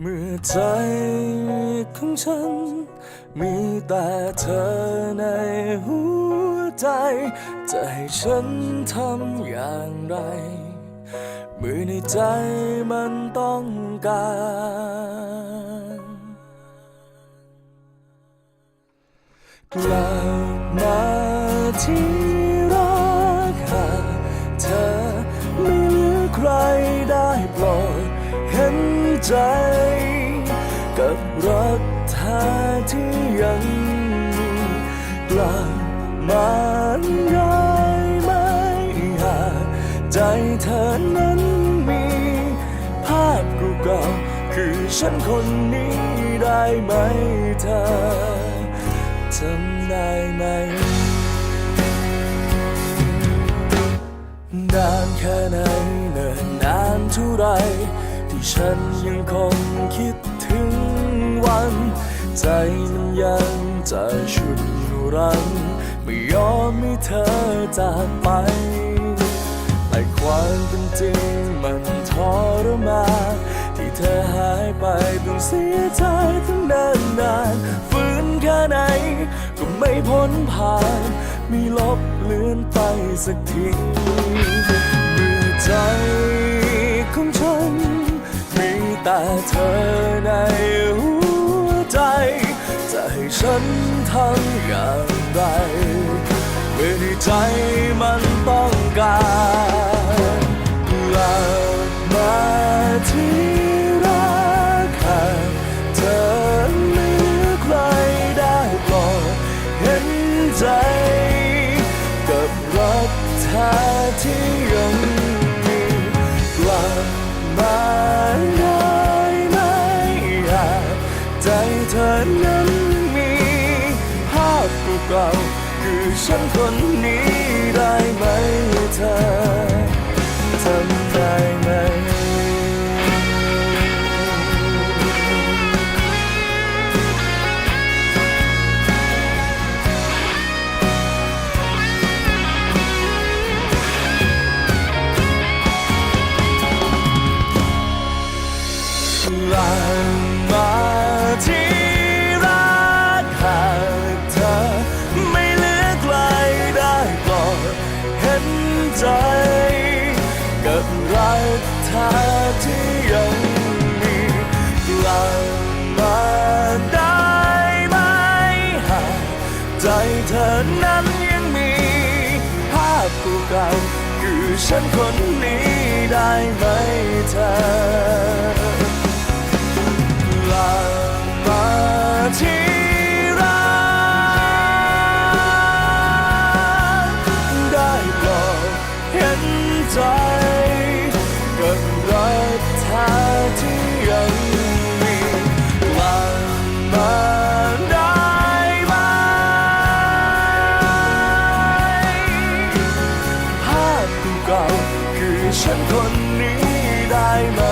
เมื่อใจของฉัน มีแต่เธอในหัวใจ จะให้ฉันทำอย่างไรเมื่อในใจมันต้องการ กลับมาที่ ใจ กับรักเธอที่ยังมีกลับมาได้ไหมหากใจเธอนั้นมี ภาพเก่าๆคือฉันคนนี้ได้ไหมเธอจำได้ไหมนานแค่ไหนเนิ่นนานเท่าไร ฉันยังคงคิดถึงวัน ใจมันยังจะชุดรัง ไม่ยอมให้เธอจากไป แต่ความเป็นจริงมันทรมานที่เธอหายไปต้องเสียใจทั้งนานนานๆฝืนแค่ไหนก็ไม่พ้นผ่าน มีลบเลือนไปสักที เธอในหัวใจ จะให้ฉันทำอย่างไรเมื่อในใจมันต้องการกลับมาที่รักหากเธอไม่เลือใครได้โปรดเห็นใจ กับรักเธอที่ยัง เธอนั้นมี ภาพเก่าๆคือฉันคนนี้ กเธอที่ยังมีกลับมาได้ไหมหากใจเธอนั้นยังมี ภาพเก่าๆคือฉันคนนี้ได้ไหมเธอ ฉันคนนี้ได้ไหม